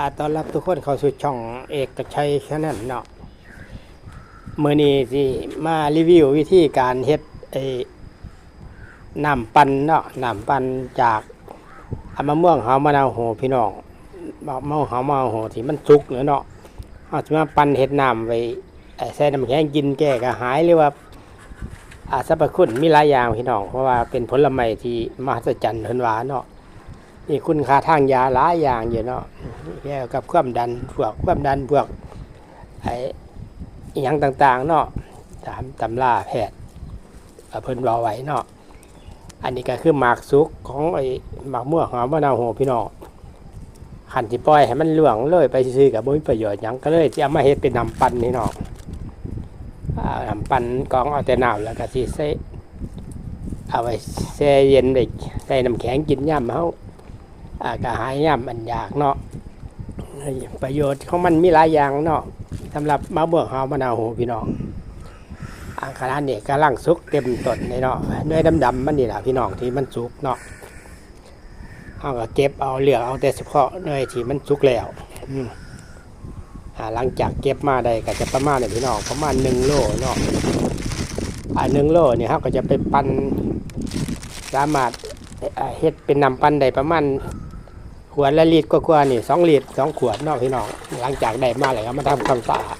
อาตอนรับทุกคนเข้าสู่ช่องเอกชัยชาแนลเนาะมื้อนี้สิมารีวิววิธีการเฮ็ดไอ้น้ำปั่นเนาะน้ำปั่นจากมะม่วงหาวมะนาวโหพี่น้องมะม่วงหาวมะนาวโหที่มันสุกเนาะเอาสิมาปั่นเฮ็ดน้ำไว้ใส่น้ำแข็งกินแก้กระหายหรือว่าอาสรรพคุณมีหลายอย่างพี่น้องเพราะว่าเป็นผลไม้ที่มหัศจรรย์เพิ่นว่าเนาะ นี่คุณค่าทางยาหลายอย่างอยู่เนาะเกี่ยวกับความดันพวกความดันพวกไอ้อย่างต่างๆเนาะตามตำราแพทย์เอ่อเพิ่นบอกไว้เนาะอันนี้ก็คือหมากสุกของไอ้หมากม่วงหอมมะนาวโหพี่น้องขันที่ปล่อยให้มันล่วงเลยไปซื้อกับบ่มีประโยชน์หยังก็เลยที่เอามาเฮ็ดเป็นน้ำปั่นนี่เนาะน้ำปั่นกองเอาแต่น้ำแล้วก็สิใส่เอาไว้แช่เย็นไปใส่น้ำแข็งกินย่ำเฮา กาหายย่ำมันอยากเนาะประโยชน์ของมันมีหลายอย่างเนาะสำหรับมะม่วงหาวมะนาวพี่น้องอังคารเนี่ยกำลังสุกเต็มต้นเลยเนาะด้วยดำๆมันนี่แหละพี่น้องที่มันสุกเนาะเอาก็เก็บเอาเหลือกเอาแต่เฉพาะเนยที่มันสุกแล้วหลังจากเก็บมาได้ก็จะประมาณเนี่ยพี่น้องประมาณหนึ่งโลเนาะอ่าหนึ่งโลเนี่ยเขาก็จะไปปั้นสามารถเอ่อเฮ็ดเป็นน้ำปั้นได้ประมาณ ขวดละลิตรกว่าๆนี่สองลิตรสองขวดนาะพี่น้องหลังจากได้มาแล้วมาทำความสะอาด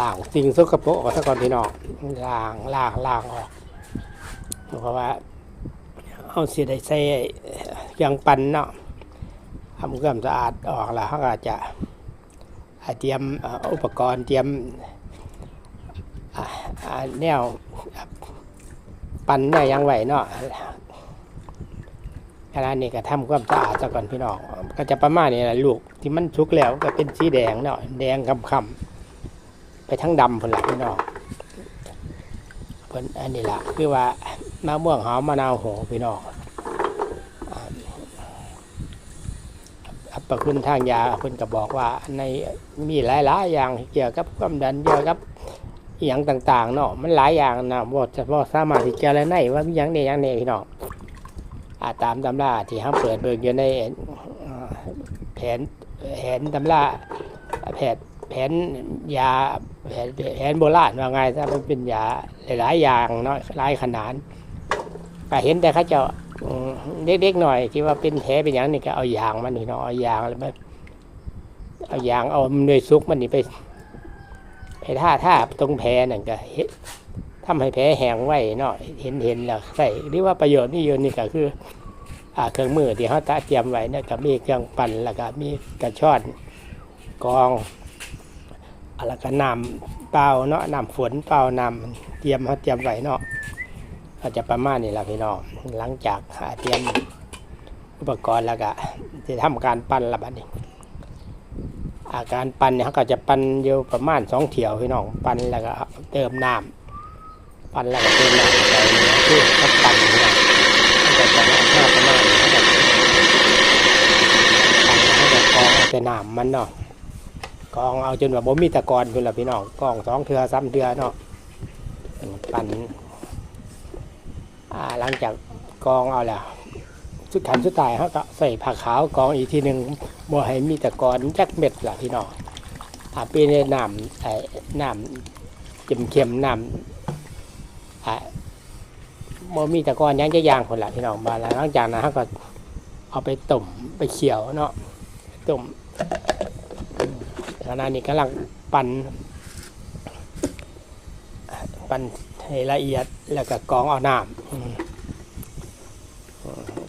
ล้างสิ่งสกปรกออกซะก่อนพี่น้องล้างล้างล้างออกเพราะว่าเอาสิได้ใส่เครื่องปั้นเนาะทำความสะอาดออกแล้วเขาก็จะเตรียมอุปกรณ์เตรียมอ่าอ่าแนวปั้นได้ยังไหวเนาะ ขณะนี้ก็ทำความสะอาดซะก่อนพี่น้องก็จะประมาณนี้แหละลูกที่มันชุกแล้วก็เป็นสีแดงเนาะแดงคำคำๆไปทั้งดำพุ่นละพี่น้องเพิ่นอันนี้ละคือว่ามะม่วงหอมมะนาวโหพี่น้องอ่าอัปคุณทางยาเพิ่นก็บอกว่าในมีหลายๆอย่างเกี่ยวกับความดันเกี่ยวกับอย่างต่าง ๆ เนาะมันหลายอย่างนะบ่จะบ่สามารถที่จะอะไรในว่ามีหยังเนี่ยยังเนี่ยพี่น้อง อาตามตำราที่ห้าเปิดเบิกอยู่ในแผนแผนตำราแผนแผนยาแผนแผนโบราณว่าไงถ้ามันเป็นยาหลายๆอย่างเนาะหลายขนาดก็เห็นแต่เขาเจะเด็กๆหน่อยที่ว่าเป็นแผลเป็นอย่างนี้ก็เอายางมันนี่เนาะเอายางแล้วมาเอายางเอาเนยซุกมันนี่ไปไปท่าท่าตรงแผลนั่นก็เฮ็ด ทำให้แผลแห้งไว้เนาะเห็นเห็นแล้วใส่หรือว่าประโยชน์นี่อยู่นี่ก็คืออ่าเครื่องมือที่เขาตะเตรียมไว้เนี่ยก็มีเครื่องปั่นแล้วก็มีกระชอนกองอ่าแล้วก็นำเปล่าเนาะนำฝนเปล่านำเตรียมเขาเตรียมไว้เนาะก็จะประมาณนี้แหละพี่น้องหลังจากหาเตรียมอุปกรณ์แล้วก็จะทำการปั่นละบัดนี้ อาการปั่นเนี่ยเขาก็จะปั่นอยู่ประมาณสองเที่ยวพี่น้องปั่นแล้วก็เติมน้ำ ปั่นแล้วก็เติมน้ำไปเนี่ยคือเขาปั่นเนี่ยก็จะมาหน้าประมาณนี้แบบให้แบบกองเอาแต่น้ำมันเนาะกองเอาจนแบบบ่มีตะกอนคุณล่ะพี่น้องกองสองเทือซ้ำเทือเนาะปั่นอ่าหลังจากกองเอาแล้วสุดขันสุดท้ายเขาก็ใส่ผักขาวกองอีกทีหนึ่งบ่ให้มีตะกอนจักเม็ดล่ะพี่น้องอ่าป็นน้ำไอ้น้ำเค็มๆน้ำ อ่าบ่มีตะกอนยังจะยางคนละพี่น้องบานแล้วหลังจากนั้นเขาก็เอาไปต้มไปเคี่ยวเนาะต้มขณะนี้กำลังปั่นปั่นให้ละเอียดแล้วก็กรองเอาน้ำ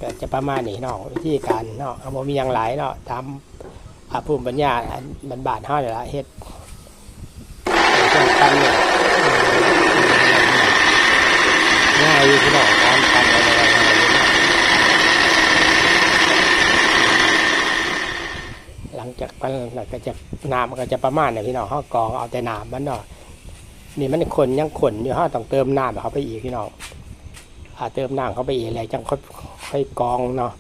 ก็จะประมาณนี้เนาะวิธีการเนาะบ่มีอย่างหลายเนาะตามอาภูมิปัญญาอันบานบาเฮานี่ละเฮ็ดปั่นเนี่ย ง่ายอยู่พี่น้องการทำอะไรอยู่นะหลังจากปั้นแล้วก็จะน้ำมันก็จะประมาณเนี่ยพี่น้องเขากองเอาแต่น้ำมันเนาะนี่มันขนยังขนอยู่เขาต้องเติมน้ำเขาไปอีกพี่น้องอาเติมน้ำเขาไปอีกอะไรจังค่อยค่อยกองเนาะ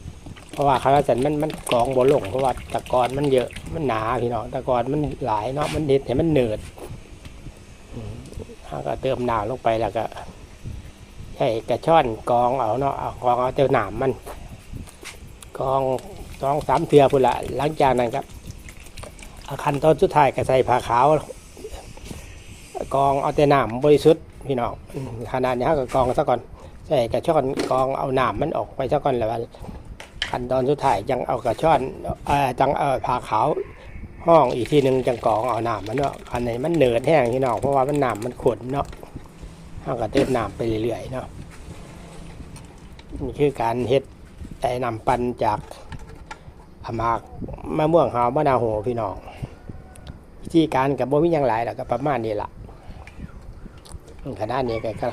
เพราะว่าคาราสันมันมันกองบ่ลงเพราะว่าตะกอนมันเยอะมันหนาพี่น้องตะกอนมันหลายเนาะมันเด็ดเห็นมันเหนืดอืมเขาก็เติมน้ำลงไปแล้วก็ ใช่กระช่อนกองเอาเนาะเอากองเอาเต้าหนามมัน กองสองสามเทือพุ่นละหลังจากนั้นครับเอาขั้นตอนสุดท้ายก็ใส่ผ้าขาวกองเอาแต่น้ำบริสุทธิ์พี่น้องขนาดนี้ก็กองซะก่อนใส่กระชอนกองเอาน้ำมันออกไปซะก่อนแล้วขั้นตอนสุดท้ายจังเอากระชอนเออจังเอาผ้าขาวห้องอีกทีหนึ่งจังกองเอาหน้ำมันเนาะอันไหนมันเหนืดแห้งพี่น้องเพราะว่ามันหน้ำมันขุนเนาะ เขาก็เติมน้ำไปเรื่อยๆเนาะนี่คือการเฮ็ดไอ้นำปั่นจากอามากมะม่วงหาวมะนาวโหพี่น้องวิธีการกับบ่มีหยังหลายแล้วก็ประมาณนี้ล่ะขนาดนี้ก็ก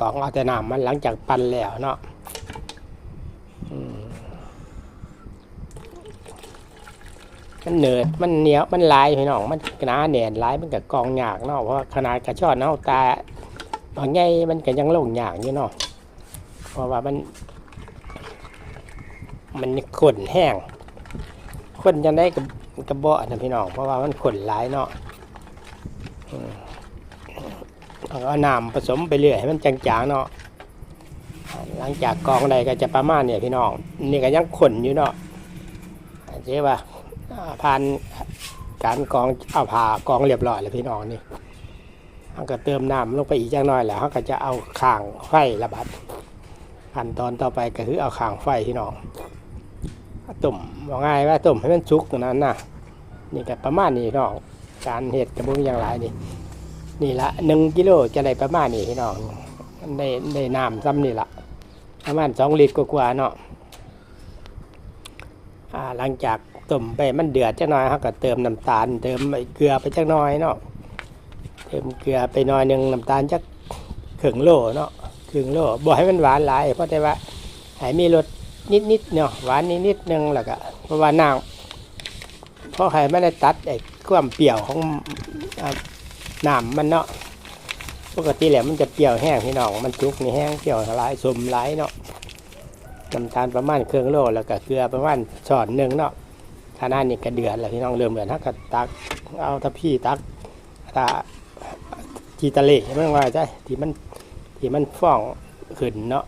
กองเอาแต่น้ำมันหลังจากปั่นแล้วเนาะอืมมันเหนืดมันเหนียวมันลายพี่น้องมันหนาแน่นลายมันก็กองยากเนาะเพราะว่าขนาดกระชอนเนาตา บางไงมันก็ยังลงยากอยู่เนาะเพราะว่ามัน มันขนแห้งขนจะได้กับกระเบาะนะพี่น้องเพราะว่ามันขนหลายเนาะอืมเอาน้ำผสมไปเรื่อยให้มันจางๆเนาะหลังจากกองใดก็จะประมาณเนี่ยพี่น้องนี่ก็ยังขนอยู่เนาะเจ๊ว่าอ่าผ่านการกองเอาผ่ากองเรียบร้อยแล้วพี่น้องนี่ เขาก็เติมน้ำลงไปอีกจังน้อยแล้วเขาก็จะเอาข่างไฟระบัดขั้นตอนต่อไปก็คือเอาข่างไฟพี่น้องตุ่มว่าง่ายว่าตุ่มให้มันสุกตรงนั้นนะนี่ก็ประมาณนี้พี่น้องการเห็ดกระบุงอย่างไรนี่นี่ละหนึ่งกิโลจะได้ประมาณนี้พี่น้องได้ได้น้ำซ้ำนี่ละประมาณสองลิตรกว่าๆเนาะหลังจากต้มไปมันเดือดจักน่อยเขาก็เติมน้ำตาล เติมเกลือไปจักน่อยเนาะ เติมเกลือไปหน่อยหนึ่งน้ำตาลจักครึ่งโลเนาะครึ่งโลบ่ให้มันหวานหลายเพราะแต่ว่าให้มีรสนิดๆเนาะหวานนิดๆนึงแล้วก็เพราะว่าน้ำเพราะให้ไม่ได้ตัดไอ้ความเปรี้ยวของอ่าน้ำมันเนาะปกติแหล้วมันจะเปรี้ยวแห้งพี่น้องมันจุกนี่แห้งเปรี้ยวหลายสมหลายเนาะน้ำตาลประมาณครึ่งโลแล้วก็เกลือประมาณช้อนหนึ่งเนาะขนาดนี้ก็เดือดแล้วพี่น้องเริ่มเดือดถ้าก็ตักเอาถ้าพี่ตักถ้า ทีตะเลไม่ว่าใช่ที่มันที่มันฟ้องขึ้นเนาะ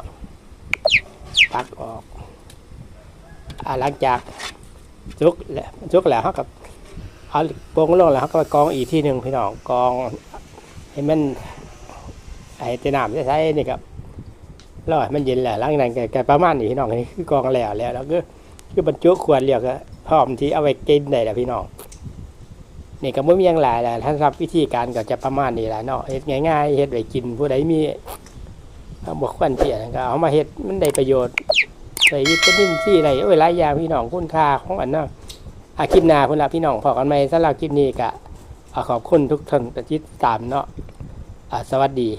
ตักออกอาหลังจากจุกแล้วจุกแล้วเขากับเอาโปงลงแล้วเขาก็ไปกองอีกที่หนึ่งพี่น้องกองให้มันไอ้เตน้ำจะใช้นี่ครับรอให้มันเย็นแหละหลังจากนั้นก็ก็ประมาณนี้พี่น้องนี่คือกองแล้วแล้วแล้วก็คือบรรจุขวดเรียกก็พร้อมที่เอาไว้กินได้แล้วพี่น้อง นี่ก็ไม่มีอย่างหลายแหละท่านรับวิธีการก็จะประมาณนี้แหละเนาะเฮ็ดง่ายๆเฮ็ดไว้กินผู้ใดมีบวกควันเสียก็เอามาเฮ็ดมันได้ประโยชน์ใส่วิตามินซีอะไรเอ้ยหลายอย่างพี่น้องคุณค่าของอันเนาะอาคลิปหน้าคุณละพี่น้องพอกันไหมสำหรับคลิปนี้ก็อ่าขอบคุณทุกท่านที่ติดตามเนาะสวัสดี